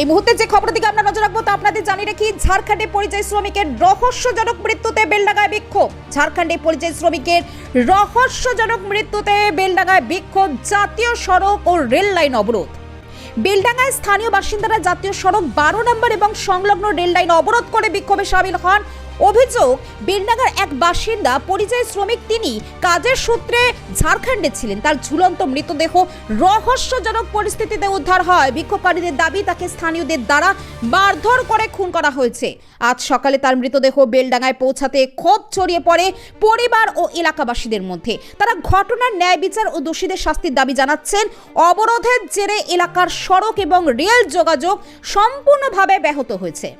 এই মুহূর্তে যে খবর দিকে আমরা নজর রাখব তা আপনাদের জানিয়ে রাখি, ঝাড়খণ্ডে পরিযায়ী শ্রমিকের রহস্যজনক মৃত্যুতে বেলডাঙ্গায় বিক্ষোভ। ঝাড়খণ্ডে পরিযায়ী শ্রমিকের রহস্যজনক মৃত্যুতে বেলডাঙ্গায় বিক্ষোভ, জাতীয় সড়ক ও রেল লাইন অবরোধ। বেলডাঙ্গায় স্থানীয় বাসিন্দারা জাতীয় সড়ক বারো নম্বর এবং সংলগ্ন রেল লাইন অবরোধ করে বিক্ষোভে সামিল হন। অভিযোগ বেলডাঙ্গার এক বাসিন্দা, পরিযায়ী শ্রমিক তিনি কাজের সূত্রে ঝাড়খণ্ডে ছিলেন। তার ঝুলন্ত মৃতদেহ রহস্যজনক পরিস্থিতিতে উদ্ধার হয়। বিক্ষোভকারীদের দাবি, তাকে স্থানীয়দের দ্বারা মারধর করে খুন করা হয়েছে। আজ সকালে তার মৃতদেহ বেলডাঙ্গায় পৌঁছাতে ক্ষোভ ছড়িয়ে পড়ে পরিবার ও এলাকাবাসীদের মধ্যে। তারা ঘটনার ন্যায় বিচার ও দোষীদের শাস্তির দাবি জানাচ্ছেন। অবরোধের জেরে এলাকার সড়ক এবং রেল যোগাযোগ সম্পূর্ণভাবে ব্যাহত হয়েছে।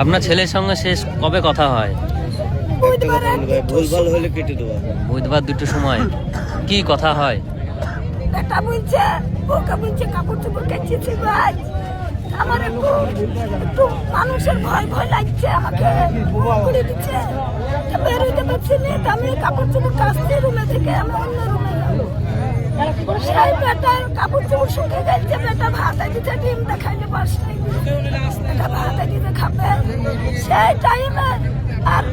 আপনার ছেলের সঙ্গে শেষ কবে কথা হয়? ভুলভাল হলে কেটে দেবো বুধবার দুটোর সময়। কি কথা হয়? বেটা বলছে ওকে বলছে কাপড় চোপড় কেচেছে ভাই আমার একটু একটু মানুষের ভয় ভয় লাগছে আমাকে করে দিচ্ছে। তা বেরোতে পারছি না তা আমি কাপড় চোপড় কাচছি রুমে থেকে আমি অন্য রুমে সেই বেটা কাপড় চোপড় শুকে গেছে বেটা ভাত দিতে ডিম দেখাইলে বাস নাই খাবে। সেই টাইমে আর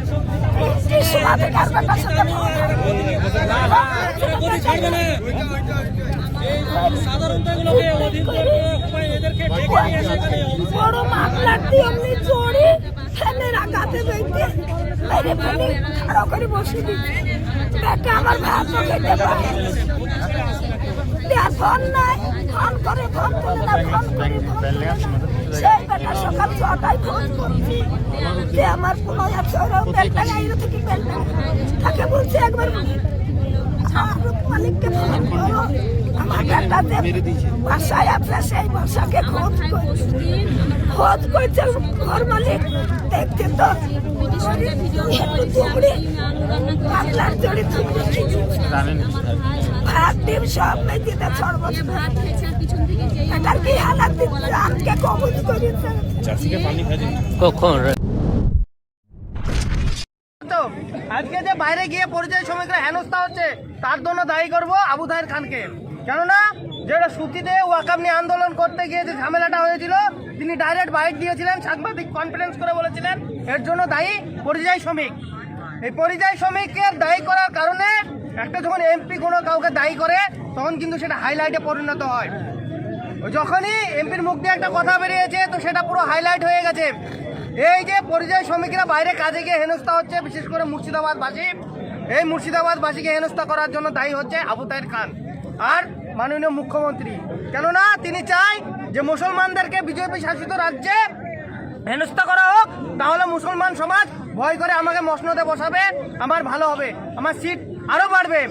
তিনটির সময় থেকে আর বেটার সাথে বড় মামলার দিয়ে এমনি চড়ে ফ্যানের আঘাতে বেঁধে মেরে ফেলে খাড়ো করে বসে দিচ্ছে। বেটা আমার ভাত খেতে পারে ফোন নাই ফোন করে ফোন করে না সকাল ছটায় ফোন করছি আমার কোনো একশো বেলটা গাইরে থেকে বেলটা তাকে বলছি শাহরুখ মালিককে ফোন করো যে বাসায় আছে সেই বাসাকে খোঁজ খোঁজ করছে। ঘর মালিক। তো পাতলার জড়ি ভাত ডিম সব মেঝেতে সর্বস্ব এটার কি হালাত আজকে কবজ করেছে কখন? আজকে যে বাইরে গিয়ে পরিযায়ী শ্রমিকরা হেনস্থা হচ্ছে তার জন্য দায়ী করব আবু তাহের খানকে। কেননা, যেটা সুতিতে ওয়াকাম নিয়ে আন্দোলন করতে গিয়ে যে ঝামেলাটা হয়েছিল, তিনি ডাইরেক্ট বাইট দিয়েছিলেন, সাংবাদিক কনফারেন্স করে বলেছিলেন, এর জন্য দায়ী পরিযায়ী শ্রমিক। এই পরিযায়ী শ্রমিকের দায়ী করার কারণে একটা যখন এমপি কোনো কাউকে দায়ী করে, তখন কিন্তু সেটা হাইলাইটে পরিণত হয়। যখনই এমপির মুখ দিয়ে একটা কথা বেরিয়েছে, তো সেটা পুরো হাইলাইট হয়ে গেছে। এই যে পরিযায়ী শ্রমিকরা বাইরে কাজে গিয়ে হেনস্থা হচ্ছে, বিশেষ করে মুর্শিদাবাদবাসী। এই মুর্শিদাবাদবাসীকে হেনস্থা করার জন্য দায়ী হচ্ছে আবু তাহের খান। আর মাননীয় মুখ্যমন্ত্রী। কেননা তিনি চায় যে মুসলমানদেরকে বিজেপি শাসিত রাজ্যে হেনস্থা করা হোক, তাহলে মুসলমান সমাজ ভয় করে আমাকে মসনদে বসাবে, আমার ভালো হবে, আমার সিট আরও বাড়বে।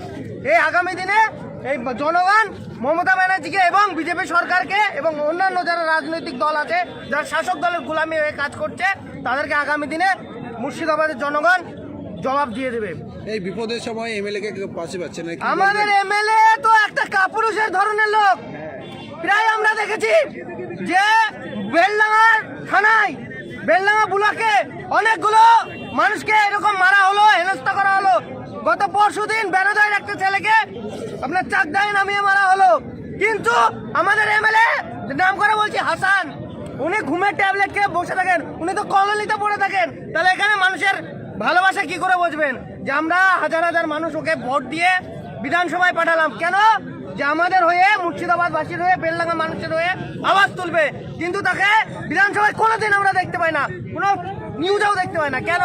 এই আগামী দিনে এই জনগণ মমতা ব্যানার্জিকে এবং বিজেপি সরকারকে এবং অন্যান্য যারা রাজনৈতিক দল আছে, যারা শাসক দলের গোলামি হয়ে কাজ করছে, তাদেরকে আগামী দিনে মুর্শিদাবাদের জনগণ জবাব দিয়ে দেবে। এই বিপদের সময় এমএলএ কে পাশে পাচ্ছে না আমাদের এমএলএ তো একটা কাপুরুষের ধরনের লোক। প্রায় আমরা দেখেছি যে বেলডাঙ্গার থানায় বেলডাঙ্গা বুলাকে অনেকগুলো মানুষকে এরকম মারা হলো হেনস্থা করা হলো। গত পরশু দিন বেরোদয়ের একটা ছেলেকে আপনার চাকদায় নামিয়ে মারা হলো। কিন্তু আমাদের এমএলএ নাম করে বলছি হাসান উনি ঘুমের ট্যাবলেট খেয়ে বসে থাকেন উনি তো কলোনিতে পড়ে থাকেন। তাহলে এখানে মানুষের ভালোবাসা কি করে বুঝবেন? যে আমরা হাজার হাজার মানুষ ওকে ভোট দিয়ে বিধানসভায় পাঠালাম। কেন? যে আমাদের হয়ে মুর্শিদাবাদবাসীর হয়ে, বেলডাঙ্গা মানুষের হয়ে আওয়াজ তুলবে। কিন্তু তাকে বিধানসভায় কোনোদিন আমরা দেখতে পাই না। কোনো নিউজেও দেখতে পাই না। কেন?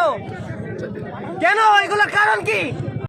কেন? এগুলোর কারণ কি?